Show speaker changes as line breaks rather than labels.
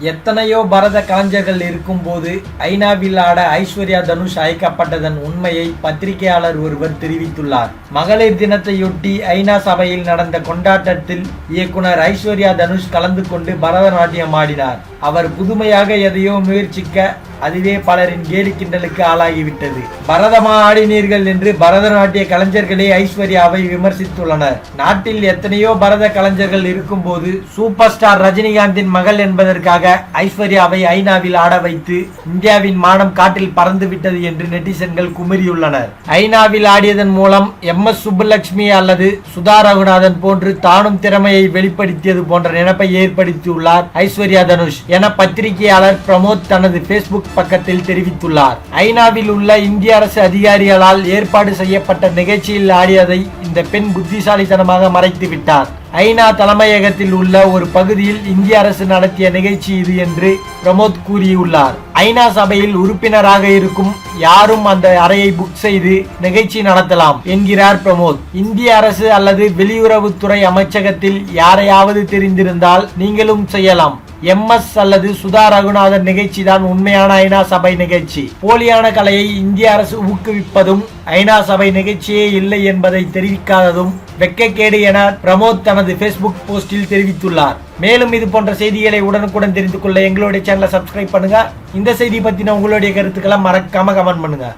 எத்தனையோ பரத கலைஞர்கள் இருக்கும்போது ஐநாவில் ஆட ஐஸ்வர்யா தனுஷ் அழைக்கப்பட்டதன் உண்மையை பத்திரிகையாளர் ஒருவர் தெரிவித்துள்ளார். மகளிர் தினத்தையொட்டி ஐநா சபையில் நடந்த கொண்டாட்டத்தில் இயக்குனர் ஐஸ்வர்யா தனுஷ் கலந்து கொண்டு பரதநாட்டியம் ஆடினார். அவர் புதுமையாக எதையோ முயற்சிக்க அதுவே பலரின் கேலி கிண்டலுக்கு ஆளாகிவிட்டது. பரதமா ஆடினீர்கள் என்று பரதநாட்டிய கலைஞர்களே ஐஸ்வர்யாவை விமர்சித்துள்ளனர். நாட்டில் எத்தனையோ பரத கலைஞர்கள் இருக்கும்போது சூப்பர் ஸ்டார் ரஜினிகாந்தின் மகள் என்பதற்காக ஐஸ்வர்யாவை ஐநாவில் ஆட வைத்து இந்தியாவின் மானம் காட்டில் பறந்து விட்டது என்று நெட்டிசன்கள் குமரியுள்ளனர் ஐநாவில் ஆடியதன் மூலம் எம் எஸ் சுப்புலட்சுமி அல்லது சுதா ரகுநாதன் போன்று தானும் திறமையை வெளிப்படுத்தியது போன்ற நினைப்பை ஏற்படுத்தியுள்ளார் ஐஸ்வர்யா தனுஷ் என பத்திரிகையாளர் பிரமோத் தனது பேஸ்புக் பக்கத்தில் தெரிவித்துள்ளார். ஐநாவில் உள்ள இந்திய அரசு அதிகாரிகளால் ஏற்பாடு செய்யப்பட்ட நிகழ்ச்சியில் ஆடியதை இந்த பெண் புத்திசாலித்தனமாக மறைத்து விட்டார் ஐநா தலைமையகத்தில் உள்ள ஒரு பகுதியில் இந்திய அரசு நடத்திய நிகழ்ச்சி இது என்று பிரமோத் கூறியுள்ளார். ஐநா சபையில் உறுப்பினராக இருக்கும் யாரும் அந்த அறையை புக் செய்து நிகழ்ச்சி நடத்தலாம் என்கிறார் பிரமோத். இந்திய அரசு அல்லது வெளியுறவுத்துறை அமைச்சகத்தில் யாரையாவது தெரிந்திருந்தால் நீங்களும் செய்யலாம். எம்எஸ் அல்லது சுதா ரகுநாதன் நிகழ்ச்சி தான் உண்மையான ஐநா சபை நிகழ்ச்சி. போலியான கலையை இந்திய அரசு ஊக்குவிப்பதும் ஐநா சபை நிகழ்ச்சியே இல்லை என்பதை தெரிவிக்காததும் வெக்கக்கேடு என பிரமோத் தனது ஃபேஸ்புக் போஸ்டில் தெரிவித்துள்ளார். மேலும் இது போன்ற செய்திகளை உடனுக்குடன் தெரிந்து கொள்ள எங்களுடைய சேனலை சப்ஸ்கிரைப் பண்ணுங்க. இந்த செய்தி பத்தின உங்களுடைய கருத்துக்களை மறக்காம கமெண்ட் பண்ணுங்க.